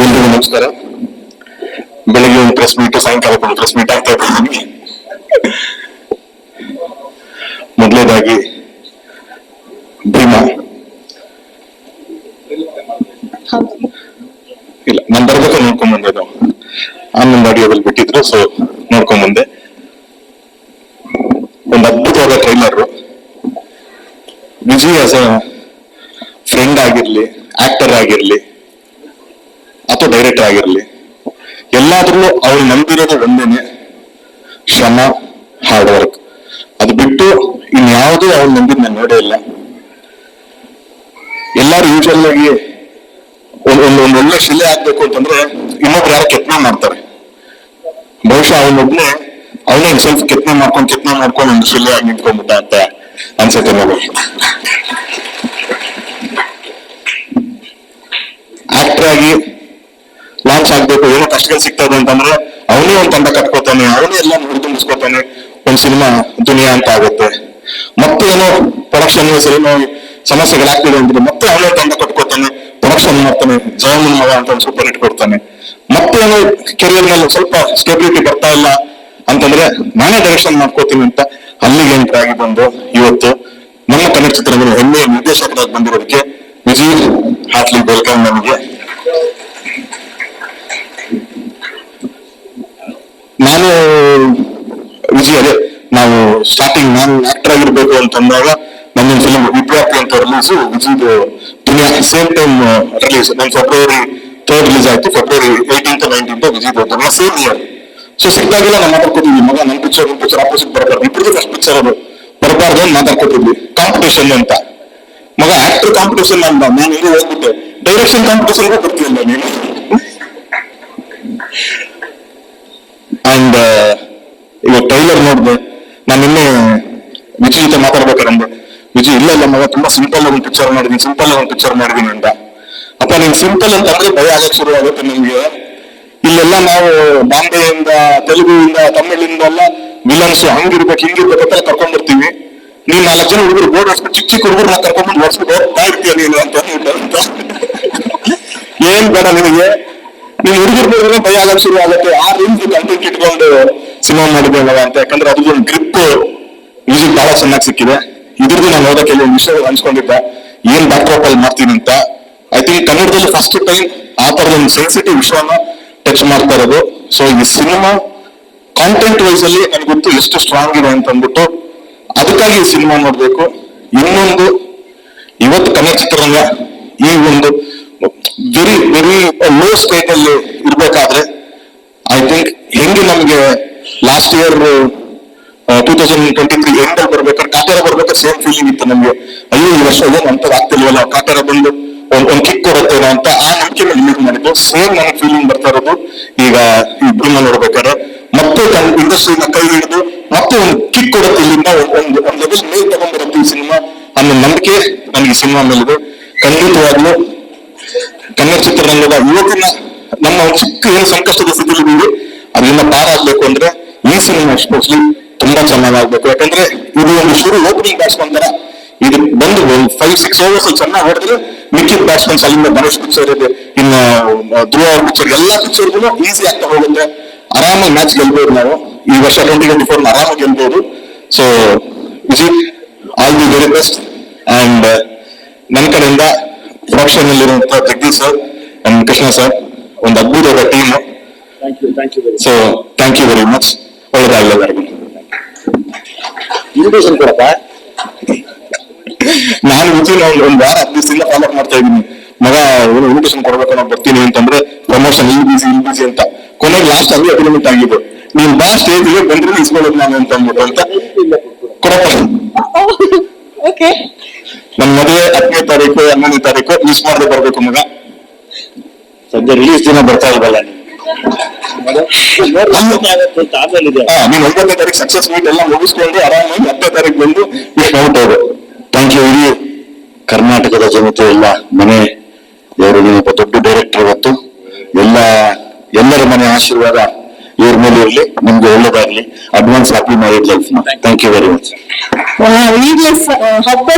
ಎಲ್ರಿಗೂ ನಮಸ್ಕಾರ. ಬೆಳಿಗ್ಗೆ ಒಂದು ಪ್ರೆಸ್ ಮೀಟ್ ಸಾಯಂಕಾಲ ಒಂದು ಪ್ರೆಸ್ ಮೀಟ್ ಆಗ್ತಾ ಇದ್ದೀನಿ ಮೊದಲನೇದಾಗಿ ಭೀಮಾ. ಇಲ್ಲ, ನಾನು ಬರ್ಬೇಕು ನೋಡ್ಕೊಂಡ್ ಬಂದೆ ನಾವು ಆಡಿಯೋದಲ್ಲಿ ಬಿಟ್ಟಿದ್ರು ಸೊ ನೋಡ್ಕೊಂಡ್ ಬಂದೆ ಒಂದು ಅದ್ಭುತವಾದ trailer Vijay as a friend ಆಗಿರ್ಲಿ ಆಕ್ಟರ್ ಆಗಿರ್ಲಿ ಅಥವಾ ಡೈರೆಕ್ಟರ್ ಆಗಿರಲಿ. ಎಲ್ಲಾದ್ರೂ ಅವ್ರು ನಂಬಿರೋದು ಒಂದೇನೆ ಶ್ರಮ ಹಾರ್ಡ್ ವರ್ಕ್ ಅದು ಬಿಟ್ಟು ಇನ್ಯಾವುದೂ ಅವ್ರು ನಂಬಿದ್ ನಾನು ನೋಡೇ ಇಲ್ಲ. ಎಲ್ಲಾರು ಯೂಶಲ್ ಆಗಿ ಒಂದು ಒಂದ್ ಒಳ್ಳೆ ಶಿಲೆ ಆಗ್ಬೇಕು ಅಂತಂದ್ರೆ ಇನ್ನೊಬ್ರು ಯಾರು ಕೆತ್ತನೆ ಮಾಡ್ತಾರೆ. ಬಹುಶಃ ಅವನೊಬ್ನೇ ಅವನೇ ಸ್ವಲ್ಪ ಕೆತ್ತನೆ ಮಾಡ್ಕೊಂಡು ಕೆತ್ತನೆ ಮಾಡ್ಕೊಂಡು ಒಂದು ಶಿಲೆ ಆಗಿ ನಿಂತ್ಕೊಂಡ್ಬಿಟ್ಟ ಅಂತ ಅನ್ಸುತ್ತೆ ನನಗೆ ಆಕ್ಟರ್ ಆಗಿ ಲಾಂಚ್ ಆಗ್ಬೇಕು, ಏನೋ ಕಷ್ಟಗಳು ಸಿಗ್ತದೆ ಅಂತಂದ್ರೆ ಅವನೇ ಒಂದು ತಂಡ ಕಟ್ಕೋತಾನೆ, ಅವನೇ ಎಲ್ಲ ಹುರಿದುಂಬಿಸ್ಕೋತಾನೆ ಒಂದ್ ಸಿನಿಮಾ ದುನಿಯಾ ಅಂತ ಆಗುತ್ತೆ. ಮತ್ತೆ ಏನೋ ಪ್ರೊಡಕ್ಷನ್ ಏನೋ ಸಮಸ್ಯೆಗಳಾಗ್ತಿದೆ ಅಂದ್ರೆ ಮತ್ತೆ ಅವನೇ ತಂಡ ಕಟ್ಕೋತಾನೆ ಪ್ರೊಡಕ್ಷನ್ ಮಾಡ್ತಾನೆ, ಜಯಮನ್ ಮಗ ಅಂತ ಒಂದು ಸೂಪರ್ ಹಿಟ್ ಕೊಡ್ತಾನೆ. ಮತ್ತೆ ಏನೋ ಕೆರಿಯರ್ನಲ್ಲಿ ಸ್ವಲ್ಪ ಸ್ಟೆಬಿಲಿಟಿ ಬರ್ತಾ ಇಲ್ಲ ಅಂತಂದ್ರೆ ನಾನೇ ಡೈರೆಕ್ಷನ್ ಮಾಡ್ಕೋತೀನಿ ಅಂತ ಅಲ್ಲಿಗೆ ಎಂಟ್ರ್ ಆಗಿ ಬಂದು ಇವತ್ತು ನಮ್ಮ ಕನ್ನಡ ಚಿತ್ರಗಳು ಹೆಮ್ಮೆಯ ನಿರ್ದೇಶಕರಾಗಿ ಬಂದಿರೋದಕ್ಕೆ ವಿಜಯ್ ಹಾರ್ಟ್ಲಿ ವೆಲ್ಕಮ್ ನಮಗೆ ವಿಜಯ್ ಅದೇ, ನಾವು ಸ್ಟಾರ್ಟಿಂಗ್ ನಾನು ಆಕ್ಟರ್ ಆಗಿರ್ಬೇಕು ಅಂತಂದಾಗ ನನ್ನ ಫಿಲ್ಮ್ ವಿಪ್ರಾಪ್ತಿ ಅಂತ ರಿಲೀಸ್ ವಿಜಯ್ದು ದುನಿಯಾ ಸೇಮ್ ಟೈಮ್ ರಿಲೀಸ್ ನನ್ನ ಫೆಬ್ರವರಿ ಥರ್ಡ್ ರಿಲೀಸ್ ಆಯ್ತು ಫೆಬ್ರವರಿ ಏಯ್ಟೀನ್ತ್ ನೈನ್ಟೀನ್ತ್ ವಿಜಯ್ದು ದುನಿಯಾ ಸೇಮ್ ಇಯರ್ ಸೊ ಸಿಕ್ಕಾಗಿಲ್ಲ ನಾನು ಮಾತಾಡ್ಕೊತಿದ್ವಿ ಮಗ ನನ್ನ ಪಿಕ್ಚರ್ ನನ್ನ ಪಿಕ್ಚರ್ ಆಪೋಸಿಟ್ ಬರಬಾರ್ದು ಇಬ್ಬರದು ಫಸ್ಟ್ ಪಿಕ್ಚರ್ ಅದು. ಬರಬಾರ್ದು ಅಂತ ಮಾತಾಡ್ಕೊತಿದ್ವಿ ಕಾಂಪಿಟೇಷನ್ ಅಂತ. ಮಗ ಆಕ್ಟರ್ ಕಾಂಪಿಟೇಷನ್ ಅಂತ, ನಾನು ಇಲ್ಲಿ ಹೋಗ್ಬಿಟ್ಟೆ. ಡೈರೆಕ್ಷನ್ ಕಾಂಪಿಟೇಷನ್ಗೂ ಬರ್ತಿಲ್ಲ ನೀನು ಅಂಡ್ ಇವಾಗ ಟ್ರೈಲರ್ ನೋಡಿದೆ. ನಾನು ನಿನ್ನೆ ವಿಜಯ್ ಜೊತೆ ಮಾತಾಡ್ಬೇಕಾರಂದೆ ವಿಜಯ್ ಇಲ್ಲ ಇಲ್ಲ ಮಗ, ತುಂಬಾ ಸಿಂಪಲ್ ಒಂದು ಪಿಕ್ಚರ್ ಮಾಡಿದೀನಿ ಸಿಂಪಲ್ ಒಂದು ಪಿಕ್ಚರ್ ಮಾಡಿದೀನಿ ಅಂತ. ಅಪ್ಪ, ನೀನ್ ಸಿಂಪಲ್ ಅಂತ ಅಂದ್ರೆ ಭಯ ಆಗಕ್ ಶುರು ಆಗುತ್ತೆ ನಿಮ್ಗೆ ಇಲ್ಲೆಲ್ಲ ನಾವು ಬಾಂಬೆಯಿಂದ ತೆಲುಗುವಿಂದ ತಮಿಳಿಂದ ಎಲ್ಲ ವಿಲನ್ಸ್ ಹಂಗಿರ್ಬೇಕು, ಹಿಂಗಿರ್ಬೇಕು ಅಂತ ಕರ್ಕೊಂಡ್ ಬರ್ತೀವಿ ನೀನ್ ನಾಲ್ಕು ಜನ ಹುಡುಗರು ಬೋರ್ಡ್ ಹೊಡ್ಸ್ಬಿಟ್ಟು ಚಿಕ್ಕ ಚಿಕ್ಕ ಹುಡುಗರು ಕರ್ಕೊಂಡ್ಬಂದು ಹೊಡ್ಸ್ಬಿಟ್ಟು ಹೋಗ್ತಾ ಇರ್ತೀಯ ನೀನು ಅಂತ ಏನ್ ಬೇಡ ನಿಮಗೆ ನೀನ್ ಹುಡುಗರು ಭಯ ಆಗಕ್ ಶುರು ಆಗುತ್ತೆ. ಆ ರೀತಿ ಕಂಟೆಂಟ್ ಇಟ್ಕೊಂಡು ಸಿನಿಮಾ ಮಾಡಿದ್ದೇವಲ್ಲ ಅಂತ. ಯಾಕಂದ್ರೆ ಒಂದು ಗ್ರಿಪ್ ಮ್ಯೂಸಿಕ್ ಬಹಳ ಚೆನ್ನಾಗಿ ಸಿಕ್ಕಿದೆ. ಇದ್ರದ್ದು ನಾನು ಹೋದ ಕೆಲವು ವಿಷಯ ಅನ್ಸ್ಕೊಂಡಿದ್ದೆ ಏನ್ ಬ್ಯಾಕ್ ಅಲ್ಲಿ ಮಾಡ್ತೀನಿ ಅಂತ. ಐ ಥಿಂಕ್ ಕನ್ನಡದಲ್ಲಿ ಫಸ್ಟ್ ಟೈಮ್ ಆ ತರದ ಒಂದು ಸೆನ್ಸಿಟಿವ್ ವಿಷಯನ ಟಚ್ ಮಾಡ್ತಾ ಇರೋದು. ಸೊ ಈ ಸಿನಿಮಾ ಕಾಂಟೆಂಟ್ ವೈಸ್ ಅಲ್ಲಿ ನನಗೆ ಗೊತ್ತು ಎಷ್ಟು ಸ್ಟ್ರಾಂಗ್ ಇದೆ ಅಂತ ಅಂದ್ಬಿಟ್ಟು ಅದಕ್ಕಾಗಿ ಈ ಸಿನಿಮಾ ನೋಡ್ಬೇಕು. ಇನ್ನೊಂದು, ಇವತ್ತು ಕನ್ನಡ ಚಿತ್ರರಂಗ ಈ ಒಂದು ವೆರಿ ವೆರಿ ಲೋ ಸ್ಟೇಟ್ ಅಲ್ಲಿ ಇರ್ಬೇಕಾದ್ರೆ ಐ ಥಿಂಕ್ ಹೆಂಗೆ ನಮ್ಗೆ last year two thousand twenty three end ಬರ್ಬೇಕಾದ್ರೆ ಕಾಟೇರ ಬರ್ಬೇಕಾದ್ರೆ ಸೇಮ್ ಫೀಲಿಂಗ್ ಇತ್ತು ನಮ್ಗೆ. ಅಯ್ಯೋ, ಈ ವರ್ಷ ಏನು ಅಂತ ಆಗ್ತಿಲ್ವಲ್ಲ ಕಾಟಾರ ಬಂದು ಒಂದ್ ಕಿಕ್ ಕೊಡುತ್ತೇನೋ ಅಂತ ಆ ನಂಬಿಕೆ ರಿಲೀಸ್ ಮಾಡಿದ್ದು. ಸೇಮ್ ನನಗೆ ಫೀಲಿಂಗ್ ಬರ್ತಾ ಇರೋದು. ಈಗ ಈ ಭೀಮ ನೋಡ್ಬೇಕಾದ್ರೆ ಮತ್ತೆ ಇಂಡಸ್ಟ್ರಿನ ಕೈ ಹಿಡಿದು ಮತ್ತೆ ಒಂದು ಕಿಕ್ ಕೊಡುತ್ತೆ ಇಲ್ಲಿಂದ. ಒಂದ್- ಒಂದು ಲೆವೆಲ್ ಮೇಲ್ ತಗೊಂಡ್ಬರುತ್ತೆ ಈ ಸಿನಿಮಾ. ಅನ್ನೋ ನಂಬಿಕೆ ನನಗೆ ಸಿನಿಮಾ ಮೇಲಿದೆ. ಖಂಡಿತವಾಗ್ಲೂ ಕನ್ನಡ ಚಿತ್ರರಂಗದ ಇವತ್ತಿನ ನಮ್ಮ ಚಿಕ್ಕ ಏನು ಸಂಕಷ್ಟದ ಸ್ಥಿತಿಯಲ್ಲಿ ಅದರಿಂದ ಪಾರಾಗ್ಬೇಕು ಅಂದ್ರೆ ಈ ಸಿನಿಮಾ ಎಸ್ಪೆಷಲಿ ತುಂಬಾ ಚೆನ್ನಾಗಾಗ್ಬೇಕು. ಯಾಕಂದ್ರೆ ಇದು ಒಂದು ಶುರು ಓಪನಿಂಗ್ ಬ್ಯಾಟ್ಸ್ಮನ್ ತರ ಇದು ಬಂದು ಫೈವ್ ಸಿಕ್ಸ್ ಓವರ್ಸ್ ಚೆನ್ನಾಗಿ ಹೊಡೆದ್ರೆ ಮಿಕ್ಕಿದ ಬ್ಯಾಟ್ಸ್ಮನ್ಸ್ ಅಲ್ಲಿಂದ ಗಣೇಶ್ ಪಿಕ್ಚರ್ ಇದೆ ಇನ್ನು ಧ್ರುವ ಪಿಕ್ಚರ್ ಎಲ್ಲಾ ಪಿಕ್ಚರ್ಗೂ ಈಸಿ ಆಗ್ತಾ ಹೋಗುತ್ತೆ. ಆರಾಮಾಗಿ ಮ್ಯಾಚ್ ಗೆಲ್ಬಹುದು ನಾವು. ಈ ವರ್ಷ ಟ್ವೆಂಟಿ ಟ್ವೆಂಟಿ ಫೋರ್ ಆರಾಮಾಗಿ ಗೆಲ್ಬಹುದು so visit all the very best and ನನ್ನ ಕಡೆಯಿಂದ ಪ್ರೊಡಕ್ಷನ್ ಅಲ್ಲಿರುವಂತಹ Jagadish sir and Krishna sir ಒಂದು ಅದ್ಭುತವಾದ team thank you thank you very so thank you very much ಒಳ್ಳೆದಾಗಲಿ. ಎಲ್ಲರಿಗೂ ಇನ್ವಿಟೇಷನ್ ಕೊಡಪ್ಪ. ನಾನು ಮುಂಚೆ ಒಂದು ಒಂದು ವಾರ ಹತ್ತು ದಿವಸದಿಂದ ಫಾಲೋ ಮಾಡ್ತಾ ಇದ್ದೀನಿ. ಮಗ ಇನ್ವಿಟೇಷನ್ ಕೊಡ್ಬೇಕು ನಾವು ಬರ್ತೀನಿ ಅಂತಂದ್ರೆ ಪ್ರಮೋಷನ್ ಇಲ್ಲಿ ಬಿಸಿ ಇಲ್ಲಿ ಬಿಸಿ ಅಂತ. ಕೊನೆಗೆ ಲಾಸ್ಟ್ ಅಲ್ಲಿ ಅಗ್ರಿಮೆಂಟ್ ಆಗಿದ್ದು. ನೀನ್ ಬಾ ಸ್ಟೇಜ್ಗೆ ಬಂದ್ರೆ ಇಸ್ಕೊಳ್ಳೋದು ನಾನು ಅಂತ ಅಂದ್ಬಿಟ್ಟು ಅಂತ ಕೊಡಪ್ಪ. ಓಕೆ ನನ್ನ ಮದುವೆ ಹತ್ತನೇ ತಾರೀಕು ಹನ್ನೊಂದನೇ ತಾರೀಕು ಮಿಸ್ ಮಾಡದೆ ಬರ್ಬೇಕು ಮಗ. ಸದ್ಯ ರಿಲೀಸ್ ದಿನ ಬರ್ತಾ ಇಲ್ವಲ್ಲ ಆಗುತ್ತೆ ನೀನ್ ಒಂಬತ್ತನೇ ತಾರೀಕು ಸಕ್ಸಸ್ ಮೀಟ್ ಎಲ್ಲ ಮುಗಿಸ್ಕೊಂಡು ಆರಾಮಾಗಿ ಹತ್ತನೇ ತಾರೀಕು ಬಂದು ಇಷ್ಟು ಔಟ್ ಥ್ಯಾಂಕ್ ಯು ಇಡೀ ಕರ್ನಾಟಕದ ಜನತೆ, ಎಲ್ಲ ಮನೆ ಇವರು ಒಬ್ಬ ದೊಡ್ಡ ಡೈರೆಕ್ಟರ್ ಇವತ್ತು. ಎಲ್ಲ, ಎಲ್ಲರ ಮನೆ ಆಶೀರ್ವಾದ ಇವ್ರ ಮೇಲೆ ಇರಲಿ, ನಿಮ್ಗೆ ಒಳ್ಳೇದಾಗ್ಲಿ. Advance happy marriage life thank you very much